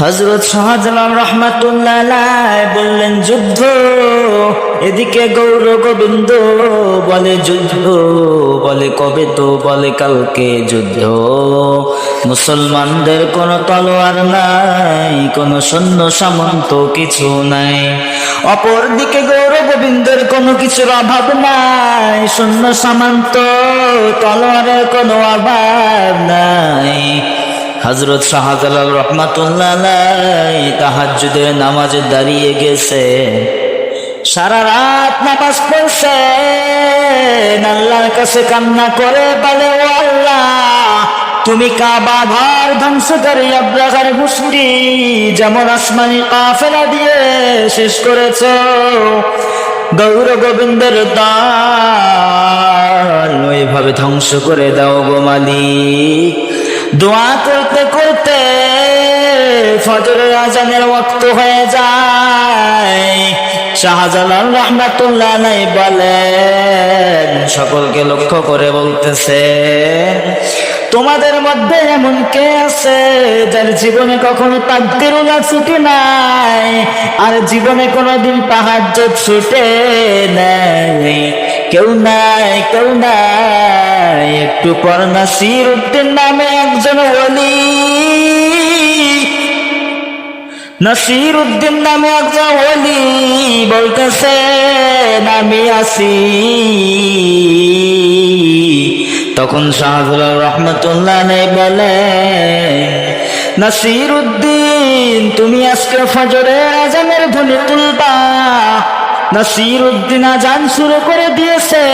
হজরত শাহজালাল রহমাতুল্লাহ বললেন, যুদ্ধ, এদিকে গৌর গোবিন্দ বলে যুদ্ধ, বলে কবে তো, বলে কালকে যুদ্ধ। মুসলমানদের কোনো তলোয়ার নাই, কোনো সৈন্য সামন্ত কিছু নাই। অপর দিকে গৌর গোবিন্দের কোনো কিছুর অভাব নাই, সৈন্য সামন্ত, তলোয়ারের কোনো অভাব নাই। হজরত শাহজালাল রহমাতুল্লাহ তাহাজুদের নামাজে দাঁড়িয়ে গেছে। সারা রাত নামাজ পড়ছে। আল্লাহর কাছে কান্না করে, বলে, ও আল্লাহ, তুমি কাবা ধ্বংস করে আব্রাহার গোষ্ঠী যেমন আসমানি কাফেলা দিয়ে শেষ করেছ। গৌর গোবিন্দের দান ওইভাবে ধ্বংস করে দাও গো মালিক। দোয়া করতে করতে ফজরের আজানের ওয়াক্ত হয়ে যায়। শাহজালাল রহমাতুল্লাহ নাই বলেন, সকলকে লক্ষ্য করে বলতেছে, তোমাদের মধ্যে এমন কে আছে যার জীবনে কখনো তাকদিরুলা ছুটি নাই আর জীবনে কোনোদিন পাহাড় ছুটে নাই? কেউ নাই কেউ নাই। একটু পর নাসির উদ্দিন নামে একজন ওলি। নাসির উদ্দিন নামে একজন ওলি বলতেছে আমি আসি। তখন শাহজুল রহমতুল্লাহ বলে নাসির উদ্দিন তুমি আজকে ফজরের আজানের ধ্বনি তুলবা। নাসির উদ্দিন আজান শুরু করে দিয়েছে।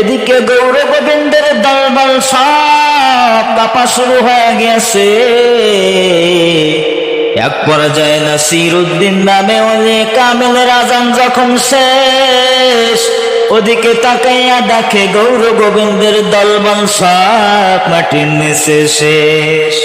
এদিকে গৌর গোবিন্দের দলবল সব কাপা শুরু হয়ে গেছে। এক পর্যায়ে নাসির উদ্দিন নামে অনেক কামেলের আজান যখন শেষ, ওদিকে তাকাইয়া দেখে গৌর গোবিন্দের দলবল সব মাটির নিচে শেষ।